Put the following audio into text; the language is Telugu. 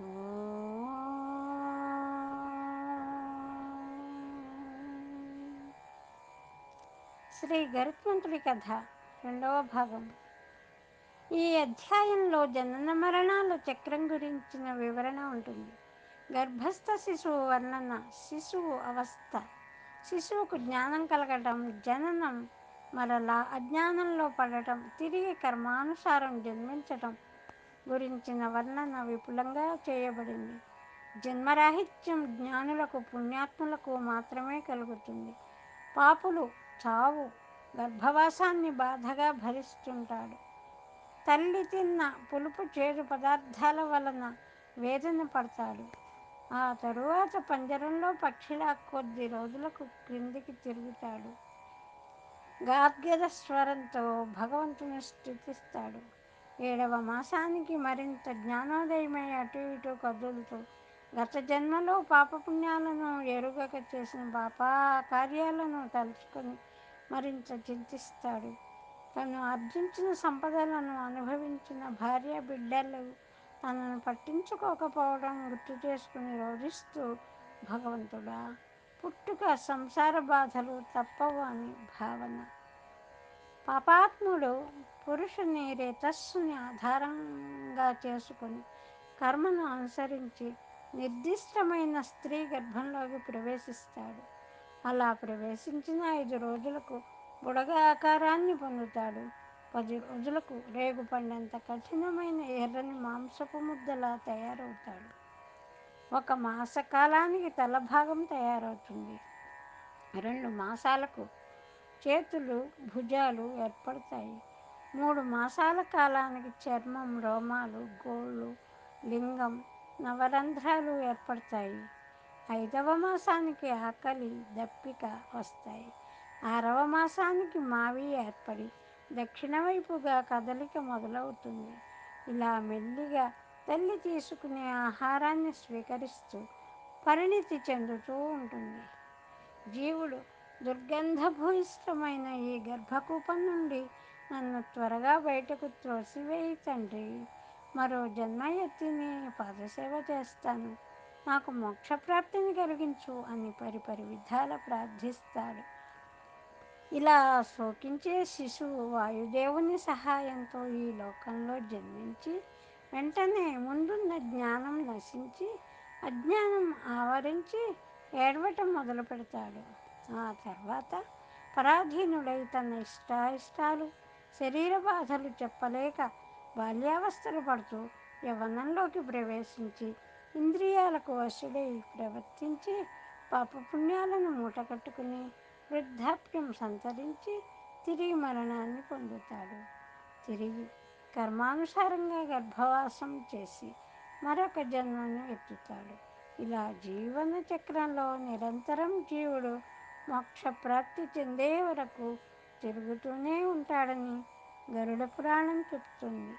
శ్రీ గరుత్మంతుడి కథ రెండవ భాగం. ఈ అధ్యాయంలో జనన మరణాల చక్రం గురించిన వివరణ ఉంటుంది. గర్భస్థ శిశువు వర్ణన శిశువు అవస్థ. శిశువుకు జ్ఞానం కలగటం జననం మరలా అజ్ఞానంలో పడటం తిరిగి కర్మానుసారం జన్మించటం గురించిన వర్ణన విపులంగా చేయబడింది. జన్మరాహిత్యం జ్ఞానులకు పుణ్యాత్ములకు మాత్రమే కలుగుతుంది. పాపులు చావు గర్భవాసాన్ని బాధగా భరిస్తుంటాడు తల్లి తిన్న పులుపు చేదు పదార్థాల వలన వేదన పడతాడు ఆ తరువాత పంజరంలో పక్షిలా కొద్ది రోజులకు క్రిందికి తిరుగుతాడు. గాద్గద స్వరంతో భగవంతుని స్థుతిస్తాడు. ఏడవ మాసానికి మరింత జ్ఞానోదయమై అటు ఇటు కదులుతూ గత జన్మలో పాపపుణ్యాలను ఎరుగక చేసిన పాపా కార్యాలను తలుచుకొని మరింత చింతిస్తాడు. తను ఆర్జించిన సంపదలను అనుభవించిన భార్య బిడ్డలు తనను పట్టించుకోకపోవడం గుర్తు చేసుకుని రోధిస్తూ భగవంతుడా పుట్టుక సంసార బాధలు తప్పవు అని భావన. పాపాత్ముడు పురుషుని రేతస్సుని ఆధారంగా చేసుకుని కర్మను అనుసరించి నిర్దిష్టమైన స్త్రీ గర్భంలోకి ప్రవేశిస్తాడు. అలా ప్రవేశించిన ఐదు రోజులకు బుడగ ఆకారాన్ని పొందుతాడు. పది రోజులకు రేగు పండంత కఠినమైన ఎర్రని మాంసపు ముద్దలా తయారవుతాడు. ఒక మాసకాలానికి తల భాగం తయారవుతుంది. రెండు మాసాలకు చేతులు భుజాలు ఏర్పడతాయి. మూడు మాసాల కాలానికి చర్మం రోమాలు గోళ్ళు లింగం నవరంధ్రాలు ఏర్పడతాయి. ఐదవ మాసానికి ఆకలి దప్పిక వస్తాయి. ఆరవ మాసానికి మావి ఏర్పడి దక్షిణ వైపుగా కదలిక మొదలవుతుంది. ఇలా మెల్లిగా తల్లి తీసుకునే ఆహారాన్ని స్వీకరిస్తూ పరిణితి చెందుతూ ఉంటుంది. జీవుడు దుర్గంధభూయిష్టమైన ఈ గర్భకూపం నుండి నన్ను త్వరగా బయటకు త్రోసివేయి తండ్రి. మరో జన్మ ఎత్తి నీ పాదసేవ చేస్తాను. నాకు మోక్షప్రాప్తిని కలిగించు అని పరిపరి విధాల ప్రార్థిస్తాడు. ఇలా శోకించే శిశువు వాయుదేవుని సహాయంతో ఈ లోకంలో జన్మించి వెంటనే ముందున్న జ్ఞానం నశించి అజ్ఞానం ఆవరించి ఏడవటం మొదలు పెడతాడు ఆ తర్వాత పరాధీనుడై తన ఇష్టాయిష్టాలు శరీర బాధలు చెప్పలేక బాల్యావస్థలు పడుతూ యవ్వనంలోకి ప్రవేశించి ఇంద్రియాలకు వశుడై ప్రవర్తించి పాపపుణ్యాలను మూటకట్టుకుని వృద్ధాప్యం సంతరించి తిరిగి మరణాన్ని పొందుతాడు. తిరిగి కర్మానుసారంగా గర్భవాసం చేసి మరొక జన్మను ఎత్తుతాడు. ఇలా జీవన చక్రంలో నిరంతరం జీవుడు మోక్షప్రాప్తి చెందే వరకు తిరుగుతూనే ఉంటాడని గరుడ పురాణం చెప్తుంది.